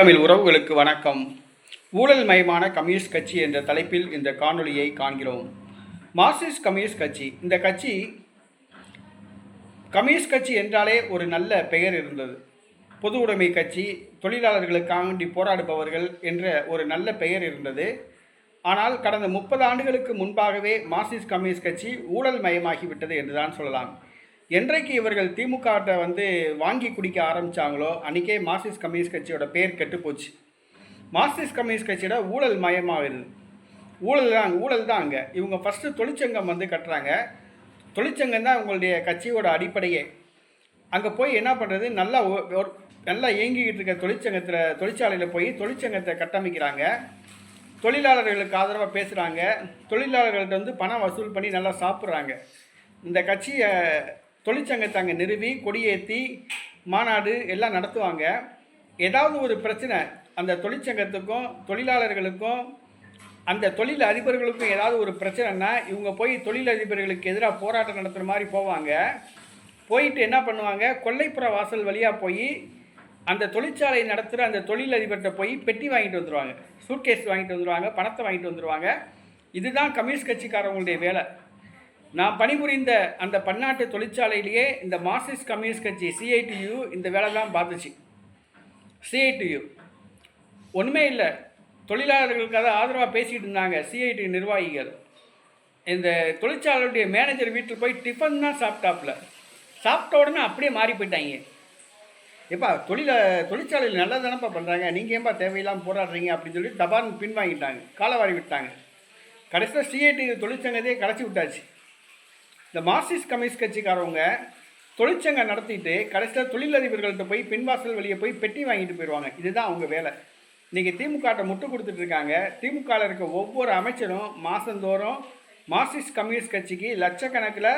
தமிழ் உறவுகளுக்கு வணக்கம். ஊழல் மயமான கம்யூனிஸ்ட் கட்சி என்ற தலைப்பில் இந்த காணொளியை காண்கிறோம். மார்க்சிஸ்ட் கம்யூனிஸ்ட் கட்சி. இந்த கட்சி கம்யூனிஸ்ட் கட்சி என்றாலே ஒரு நல்ல பெயர் இருந்தது. பொது உடைமை கட்சி தொழிலாளர்களுக்காண்டி போராடுபவர்கள் என்ற ஒரு நல்ல பெயர் இருந்தது. ஆனால் கடந்த முப்பது ஆண்டுகளுக்கு முன்பாகவே மார்க்சிஸ்ட் கம்யூனிஸ்ட் கட்சி ஊழல் மயமாகிவிட்டது என்றுதான் சொல்லலாம். என்றைக்கு இவர்கள் திமுகட்ட வந்து வாங்கி குடிக்க ஆரம்பிச்சாங்களோ அன்றைக்கே மார்க்சிஸ்ட் கம்யூனிஸ்ட் கட்சியோட பேர் கெட்டுப்போச்சு மார்க்சிஸ்ட் கம்யூனிஸ்ட் கட்சியோட ஊழல் மயமாகுது. ஊழல் தான் ஊழல் தான் அங்கே. இவங்க ஃபஸ்ட்டு தொழிற்சங்கம் வந்து கட்டுறாங்க. தொழிற்சங்கம் தான் உங்களுடைய கட்சியோட அடிப்படையே. அங்கே போய் என்ன பண்ணுறது நல்லா ஒரு- நல்லா இயங்கிக்கிட்டு இருக்க தொழிற்சங்கத்தில் தொழிற்சாலையில் போய் தொழிற்சங்கத்தை கட்டமைக்கிறாங்க. தொழிலாளர்களுக்கு ஆதரவாக பேசுகிறாங்க தொழிலாளர்கள்ட்ட வந்து பணம் வசூல் பண்ணி நல்லா சாப்பிட்றாங்க. இந்த கட்சியை தொழிற்சங்கத்தை அங்கே நிறுவி கொடியேற்றி மாநாடு எல்லாம் நடத்துவாங்க. ஏதாவது ஒரு பிரச்சனை அந்த தொழிற்சங்கத்துக்கும் தொழிலாளர்களுக்கும் அந்த தொழில் அதிபர்களுக்கும் ஏதாவது ஒரு பிரச்சனைனா இவங்க போய் தொழில் அதிபர்களுக்கு எதிராக போராட்டம் நடத்துகிற மாதிரி போவாங்க. போயிட்டு என்ன பண்ணுவாங்க? கொல்லைப்புற வாசல் வழியாக போய் அந்த தொழிற்சாலை நடத்துகிற அந்த தொழில் அதிபர்கிட்ட போய் பெட்டி வாங்கிட்டு வந்துடுவாங்க சூட்கேஸ் வாங்கிட்டு வந்துடுவாங்க பணத்தை வாங்கிட்டு வந்துடுவாங்க இதுதான் கம்யூனிஸ்ட் கட்சிக்காரங்களுடைய வேலை. நான் பணிபுரிந்த அந்த பன்னாட்டு தொழிற்சாலையிலேயே இந்த மார்க்சிஸ்ட் கம்யூனிஸ்ட் கட்சி சிஐடியு இந்த வேலை தான் பார்த்துச்சு சிஐடியு ஒன்றுமே இல்லை. தொழிலாளர்களுக்காக ஆதரவாக பேசிகிட்டு இருந்தாங்க சிஐடி நிர்வாகிகள். இந்த தொழிற்சாலையுடைய மேனேஜர் வீட்டில் போய் டிஃபன் தான் சாப்பிட்டாப்புல. சாப்பிட்ட உடனே அப்படியே மாறி போயிட்டாங்க. எப்பா தொழில தொழிற்சாலையில் நல்லா தானப்பா பண்ணுறாங்க நீங்கள் ஏன்பா தேவையில்லாமல் போராடுறீங்க அப்படின்னு சொல்லி தபான்னு பின்வாங்கிட்டாங்க காலவாரி விட்டாங்க. கடைசியில் சிஐடி தொழிற்சங்கத்தையே கடைச்சி விட்டாச்சு. இந்த மார்க்சிஸ்ட் கம்யூனிஸ்ட் கட்சிக்காரவங்க தொழிற்சங்கம் நடத்திட்டு கடைசியில் தொழிலதிபர்கள்ட்ட போய் பின்வாசல் வெளியே போய் பெட்டி வாங்கிட்டு போயிடுவாங்க இதுதான் அவங்க வேலை. இன்றைக்கி திமுகட்ட முட்டு கொடுத்துட்டு இருக்காங்க. திமுகவில் இருக்க ஒவ்வொரு அமைச்சரும் மாதந்தோறும் மார்க்சிஸ்ட் கம்யூனிஸ்ட் கட்சிக்கு லட்சக்கணக்கில்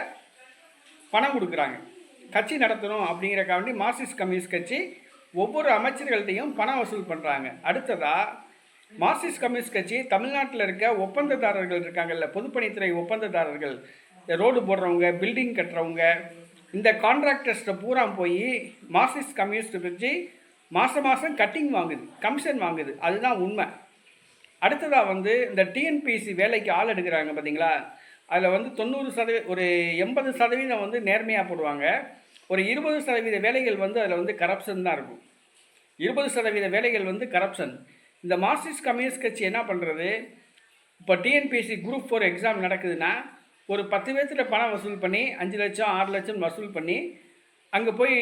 பணம் கொடுக்குறாங்க. கட்சி நடத்தணும் அப்படிங்கிறக்காண்டி மார்க்சிஸ்ட் கம்யூனிஸ்ட் கட்சி ஒவ்வொரு அமைச்சர்கள்ட்டையும் பணம் வசூல் பண்ணுறாங்க அடுத்ததாக மார்க்சிஸ்ட் கம்யூனிஸ்ட் கட்சி தமிழ்நாட்டில் இருக்க ஒப்பந்ததாரர்கள் இருக்காங்கல்ல பொதுப்பணித்துறை ஒப்பந்ததாரர்கள் இந்த ரோடு போடுறவங்க பில்டிங் கட்டுறவங்க இந்த கான்ட்ராக்டர்ஸ்ட்டை பூரா போய் மார்க்சிஸ்ட் கம்யூனிஸ்ட் கட்சி மாதம் மாதம் கட்டிங் வாங்குது கமிஷன் வாங்குது. அதுதான் உண்மை. அடுத்ததாக வந்து இந்த டிஎன்பிசி வேலைக்கு ஆள் எடுக்கிறாங்க பார்த்தீங்களா அதில் வந்து தொண்ணூறு சதவீ ஒரு எண்பது சதவீதம் வந்து நேர்மையாக போடுவாங்க. ஒரு இருபது சதவீத வேலைகள் வந்து அதில் வந்து கரப்ஷன் தான் இருக்கும். இருபது சதவீத வேலைகள் வந்து கரப்ஷன் இந்த மார்க்சிஸ்ட் கம்யூனிஸ்ட் கட்சி என்ன பண்ணுறது இப்போ டிஎன்பிஎஸ்சி குரூப் ஃபோர் எக்ஸாம் நடக்குதுன்னா ஒரு பத்து பேர்த்துல பணம் வசூல் பண்ணி அஞ்சு லட்சம் ஆறு லட்சம் வசூல் பண்ணி அங்கே போய்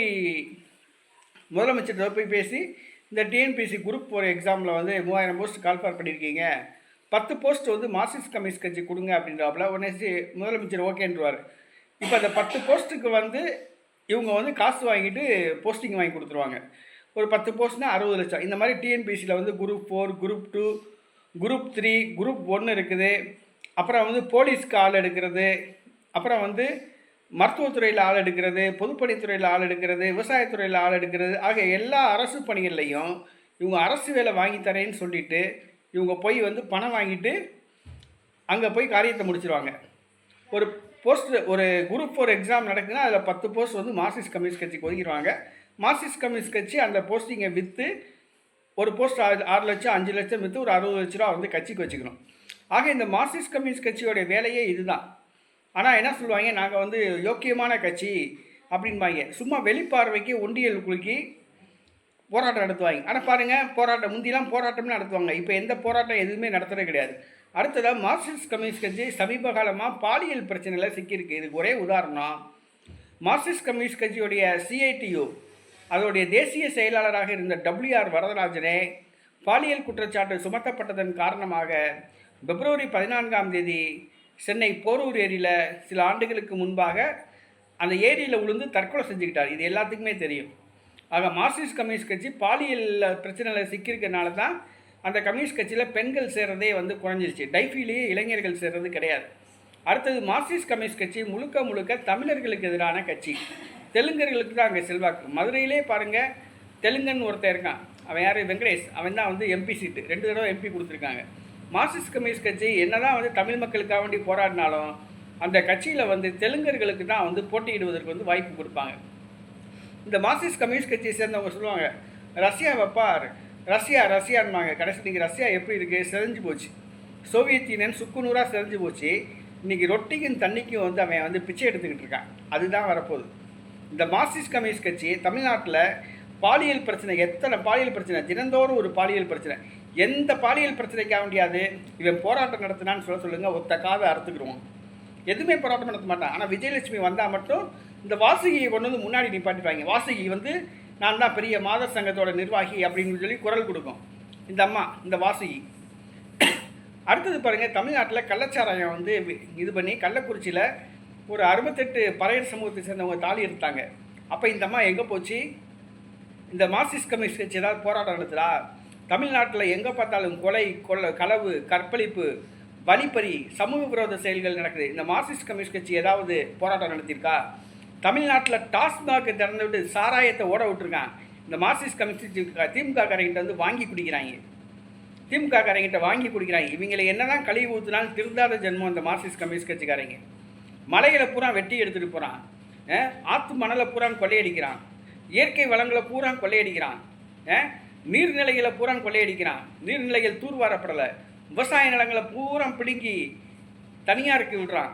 முதலமைச்சர்கிட்ட போய் பேசி இந்த டிஎன்பிஎஸ்சி குரூப் போகிற எக்ஸாமில் வந்து மூவாயிரம் போஸ்ட் கால்ஃபார் பண்ணியிருக்கீங்க பத்து போஸ்ட் வந்து மார்க்சிஸ்ட் கம்யூனிஸ்ட் கட்சி கொடுங்க அப்படின்றாப்புல. உடனே முதலமைச்சர் ஓகேன்றவார். இப்போ அந்த பத்து போஸ்ட்டுக்கு வந்து இவங்க வந்து காசு வாங்கிட்டு போஸ்டிங் வாங்கி கொடுத்துருவாங்க. ஒரு பத்து போஸ்ட்னா அறுபது லட்சம். இந்த மாதிரி டிஎன்பிசியில் வந்து group four group two group three group ஒன்று இருக்குது. அப்புறம் வந்து போலீஸ்க்கு ஆள் எடுக்கிறது அப்புறம் வந்து மருத்துவத்துறையில் ஆள் எடுக்கிறது பொதுப்பணித்துறையில் ஆள் எடுக்கிறது விவசாயத்துறையில் ஆள் எடுக்கிறது ஆக எல்லா அரசு பணிகள்லையும் இவங்க அரசு வேலை வாங்கி தரேன்னு சொல்லிட்டு இவங்க போய் வந்து பணம் வாங்கிட்டு அங்கே போய் காரியத்தை முடிச்சிருவாங்க. ஒரு போஸ்ட் ஒரு குரூப் ஃபோர் எக்ஸாம் நடக்குதுன்னா அதில் பத்து போஸ்ட் வந்து மார்க்சிஸ்ட் கம்யூனிஸ்ட் கட்சிக்கு ஒதுக்கிடுவாங்க. மார்க்சிஸ்ட் கம்யூனிஸ்ட் கட்சி அந்த போஸ்டிங்கை விற்று ஒரு போஸ்ட் ஆறு ஆறு லட்சம் அஞ்சு லட்சம் விற்று ஒரு அறுபது லட்ச ரூபா வந்து கட்சிக்கு வச்சுக்கணும். ஆக இந்த மார்க்சிஸ்ட் கம்யூனிஸ்ட் கட்சியோடைய வேலையே இதுதான். ஆனால் என்ன சொல்லுவாங்க? நாங்கள் வந்து யோக்கியமான கட்சி அப்படின்பாங்க சும்மா வெளிப்பார்வைக்கு ஒண்டியல் குலுக்கி போராட்டம் நடத்துவாங்க. ஆனால் பாருங்கள் போராட்டம் முந்திலாம் போராட்டம்னு நடத்துவாங்க. இப்போ எந்த போராட்டம் எதுவுமே நடத்துறது கிடையாது. அடுத்ததாக மார்க்சிஸ்ட் கம்யூனிஸ்ட் கட்சி சமீப காலமாக பாலியல் பிரச்சனையில் சிக்கியிருக்கு. இதுக்கு ஒரே உதாரணம் மார்க்சிஸ்ட் கம்யூனிஸ்ட் கட்சியுடைய சிஐடியு அதோடைய தேசிய செயலாளராக இருந்த டபிள்யூஆர் வரதராஜனே பாலியல் குற்றச்சாட்டு சுமத்தப்பட்டதன் காரணமாக பிப்ரவரி பதினான்காம் தேதி சென்னை போரூர் ஏரியில் சில ஆண்டுகளுக்கு முன்பாக அந்த ஏரியில் விழுந்து தற்கொலை செஞ்சுக்கிட்டார். இது எல்லாத்துக்குமே தெரியும். ஆக மார்க்சிஸ்ட் கம்யூனிஸ்ட் கட்சி பாலியல் பிரச்சனையில் சிக்கியிருக்கனால தான் அந்த கம்யூனிஸ்ட் கட்சியில் பெண்கள் சேர்றதே வந்து குறைஞ்சிருச்சு. டைஃபிலேயே இளைஞர்கள் சேர்றது கிடையாது. அடுத்தது மார்க்சிஸ்ட் கம்யூனிஸ்ட் கட்சி முழுக்க முழுக்க தமிழர்களுக்கு எதிரான கட்சி. தெலுங்கர்களுக்கு தான் அங்கே செல்வாக்கு. மதுரையிலே பாருங்கள் தெலுங்கன் ஒருத்தன் இருக்கான். அவன் யார்? வெங்கடேஷ். அவன் தான் வந்து எம்பி சீட்டு. ரெண்டு தடவை எம்பி கொடுத்துருக்காங்க. மார்க்சிஸ்ட் கம்யூனிஸ்ட் கட்சி என்னதான் வந்து தமிழ் மக்களுக்காக வேண்டி போராடினாலும் அந்த கட்சியில் வந்து தெலுங்கர்களுக்கு தான் வந்து போட்டியிடுவதற்கு வந்து வாய்ப்பு கொடுப்பாங்க. இந்த மார்க்சிஸ்ட் கம்யூனிஸ்ட் கட்சியை சேர்ந்தவங்க சொல்லுவாங்க ரஷ்யா வைப்பார் ரஷ்யா ரஷ்யான்பாங்க கடைசி இன்றைக்கி ரஷ்யா எப்படி இருக்குது செதஞ்சு போச்சு. சோவியத் யூனியன் சுக்குநூறாக செதஞ்சு போச்சு. இன்றைக்கி ரொட்டிக்கும் தண்ணிக்கும் வந்து அவன் வந்து பிச்சை எடுத்துக்கிட்டு இருக்கான். அதுதான் வரப்போகுது. இந்த மார்க்சிஸ்ட் கம்யூனிஸ்ட் கட்சி தமிழ்நாட்டில் பாலியல் பிரச்சனை எத்தனை பாலியல் பிரச்சனை? தினந்தோறும் ஒரு பாலியல் பிரச்சனை. எந்த பாலியல் பிரச்சனைக்காக முடியாது இவன் போராட்டம் நடத்தினான்னு சொல்ல சொல்லுங்கள் ஒத்த காதை எதுவுமே போராட்டம் நடத்த மாட்டான். ஆனால் விஜயலட்சுமி வந்தால் மட்டும் இந்த வாசுகியை கொண்டு வந்து முன்னாடி நிப்பாட்டிப்பாங்க. வாசுகி வந்து நான் தான் பெரிய மாதர் சங்கத்தோட நிர்வாகி அப்படின்னு சொல்லி குரல் கொடுக்கும். இந்த அம்மா இந்த வாசுகி. அடுத்தது பாருங்கள் தமிழ்நாட்டில் கள்ளச்சாராயம் வந்து இது பண்ணி கள்ளக்குறிச்சியில் ஒரு அறுபத்தெட்டு பறையர் சமூகத்தை சேர்ந்தவங்க தாலி எடுத்தாங்க. அப்போ இந்த அம்மா எங்கே போச்சு? இந்த மார்க்சிஸ்ட் கம்யூனிஸ்ட் கட்சி ஏதாவது போராட்டம் நடத்துதா? தமிழ்நாட்டில் எங்கே பார்த்தாலும் கொலை கொள்ள களவு கற்பழிப்பு வழிப்பறி சமூக விரோத செயல்கள் நடக்குது. இந்த மார்க்சிஸ்ட் கம்யூனிஸ்ட் கட்சி ஏதாவது போராட்டம் நடத்தியிருக்கா? தமிழ்நாட்டில் டாஸ்மாக் திறந்து விட்டு சாராயத்தை ஓட விட்டுருக்கான் இந்த மார்க்சிஸ்ட் கம்யூனிஸ்ட் திமுக காரங்கிட்ட வந்து வாங்கி குடிக்கிறாங்க. திமுக காரங்கிட்ட வாங்கி குடிக்கிறாங்க. இவங்களை என்னதான் கழுவி ஊற்றினாலும் திருந்தாத ஜென்மம் அந்த மார்க்சிஸ்ட் கம்யூனிஸ்ட் கட்சிக்காரங்க. மலைகளை பூரா வெட்டி எடுத்துகிட்டு போகிறான் ஆற்று மணலை பூரா கொள்ளையடிக்கிறான். இயற்கை வளங்களை பூரா கொள்ளையடிக்கிறான். நீர்நிலைகளை பூரா கொள்ளையடிக்கிறான். நீர்நிலைகள் தூர்வாரப்படலை. விவசாய நிலங்களை பூரா பிடுங்கி தனியாருக்கு விடுறான்.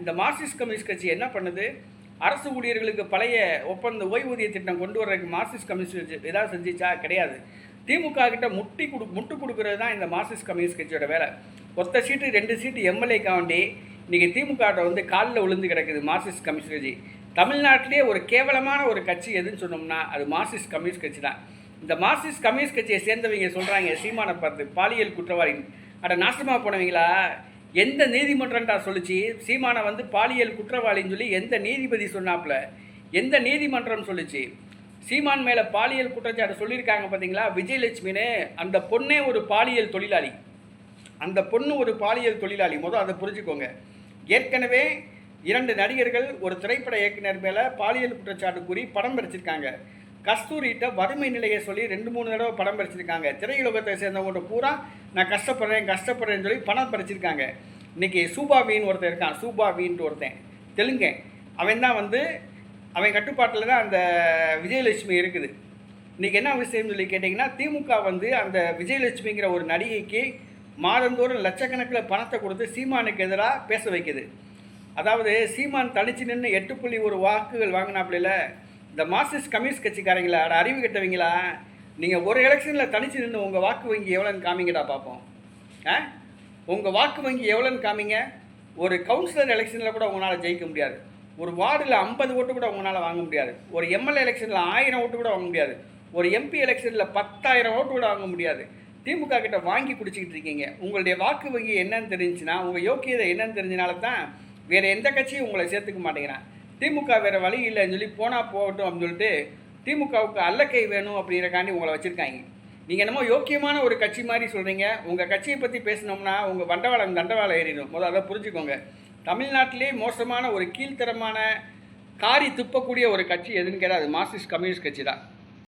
இந்த மார்க்சிஸ்ட் கம்யூனிஸ்ட் கட்சி என்ன பண்ணுது? அரசு ஊழியர்களுக்கு பழைய ஒப்பந்த ஓய்வூதிய திட்டம் கொண்டு வர்றதுக்கு மார்க்சிஸ்ட் கம்யூனிஸ்ட் கட்சி ஏதாவது செஞ்சிச்சா? கிடையாது. திமுக கிட்ட முட்டி கொடு முட்டு கொடுக்கறது தான் இந்த மார்க்சிஸ்ட் கம்யூனிஸ்ட் கட்சியோட வேலை. ஒத்த சீட்டு ரெண்டு சீட்டு எம்எல்ஏக்காண்டி இன்றைக்கி திமுக வந்து காலில் விழுந்து கிடக்குது மார்க்சிஸ்ட் கம்யூனிஸ்ட் கட்சி. தமிழ்நாட்டிலே ஒரு கேவலமான ஒரு கட்சி எதுன்னு சொன்னோம்னா அது மார்க்சிஸ்ட் கம்யூனிஸ்ட் கட்சி தான். இந்த மார்க்சிஸ்ட் கம்யூனிஸ்ட் கட்சியை சேர்ந்தவங்க சொல்கிறாங்க சீமானை பார்த்து பாலியல் குற்றவாளி. அட நாசமாக போனவங்களா? எந்த நீதிமன்றம்டா சொல்லுச்சு? சீமானை வந்து பாலியல் குற்றவாளின்னு சொல்லி எந்த நீதிபதி சொன்னாப்புல? எந்த நீதிமன்றம் சொல்லுச்சு? சீமான் மேலே பாலியல் குற்றச்சாட்டு சொல்லியிருக்காங்க பார்த்தீங்களா விஜயலட்சுமின்னு அந்த பொண்ணே ஒரு பாலியல் தொழிலாளி. அந்த பொண்ணு ஒரு பாலியல் தொழிலாளி. முதல் அதை புரிஞ்சுக்கோங்க. ஏற்கனவே இரண்டு நடிகர்கள் ஒரு திரைப்பட இயக்குனர் மேலே பாலியல் குற்றச்சாட்டு கூறி படம் பறிச்சிருக்காங்க கஸ்தூரிகிட்ட வறுமை நிலையை சொல்லி ரெண்டு மூணு தடவை படம் பறிச்சிருக்காங்க. திரையுலகத்தை சேர்ந்தவங்கள்ட்ட பூரா நான் கஷ்டப்படுறேன் கஷ்டப்படுறேன்னு சொல்லி பணம் பறிச்சிருக்காங்க. இன்னைக்கு சூபாவின்னு ஒருத்தன் இருக்கான். சூபாவின்ட்டு ஒருத்தன். தெலுங்கன் அவன் தான் வந்து அவன் கட்டுப்பாட்டில் தான் அந்த விஜயலட்சுமி இருக்குது. இன்றைக்கி என்ன விஷயம்னு சொல்லி கேட்டிங்கன்னா திமுக வந்து அந்த விஜயலட்சுமிங்கிற ஒரு நடிகைக்கு மாதந்தோறும் லட்சக்கணக்கில் பணத்தை கொடுத்து சீமானுக்கு எதிராக பேச வைக்குது. அதாவது சீமான் தனிச்சு நின்று எட்டு புள்ளி ஒரு வாக்குகள் வாங்கினாப்புல இந்த மார்க்சிஸ்ட் கம்யூனிஸ்ட் கட்சிக்காரங்களா அட அறிவு கெட்டவங்களா? நீங்கள் ஒரு எலெக்ஷனில் தனிச்சு நின்று உங்கள் வாக்கு வங்கி எவ்வளோன்னு காமிங்கடா பார்ப்போம் ஆ? உங்கள் வாக்கு வங்கி எவ்வளோன்னு காமிங்க? ஒரு கவுன்சிலர் எலெக்ஷனில் கூட உங்களால் ஜெயிக்க முடியாது. ஒரு வார்டில் ஐம்பது ஓட்டு கூட உங்களால் வாங்க முடியாது. ஒரு எம்எல்ஏ எலெக்ஷனில் ஆயிரம் ஓட்டு கூட வாங்க முடியாது. ஒரு எம்பி எலெக்ஷனில் பத்தாயிரம் ஓட்டு கூட வாங்க முடியாது. திமுக கிட்ட வாங்கி குடிச்சிக்கிட்டு இருக்கீங்க. உங்களுடைய வாக்கு வங்கி என்னன்னு தெரிஞ்சுன்னா உங்கள் யோக்கியதை என்னன்னு தெரிஞ்சனால தான் வேறு எந்த கட்சியும் உங்களை சேர்த்துக்க மாட்டேங்கிறான். திமுக வேறு வழி இல்லைன்னு சொல்லி போனால் போகட்டும் அப்படின்னு சொல்லிட்டு திமுகவுக்கு அல்லக்கை வேணும் அப்படிங்கிறக்காண்டி உங்களை வச்சுருக்காங்க. நீங்கள் என்னமோ யோக்கியமான ஒரு கட்சி மாதிரி சொல்கிறீங்க உங்கள் கட்சியை பற்றி பேசினோம்னா உங்கள் வண்டவாளம் தண்டவாளம் ஏறிடும். முதல்ல அதை புரிஞ்சுக்கோங்க. தமிழ்நாட்டிலே மோசமான ஒரு கீழ்த்தரமான காரி துப்பக்கூடிய ஒரு கட்சி எதுன்னு கேட்டால் அது மார்க்சிஸ்ட் கம்யூனிஸ்ட் கட்சி தான்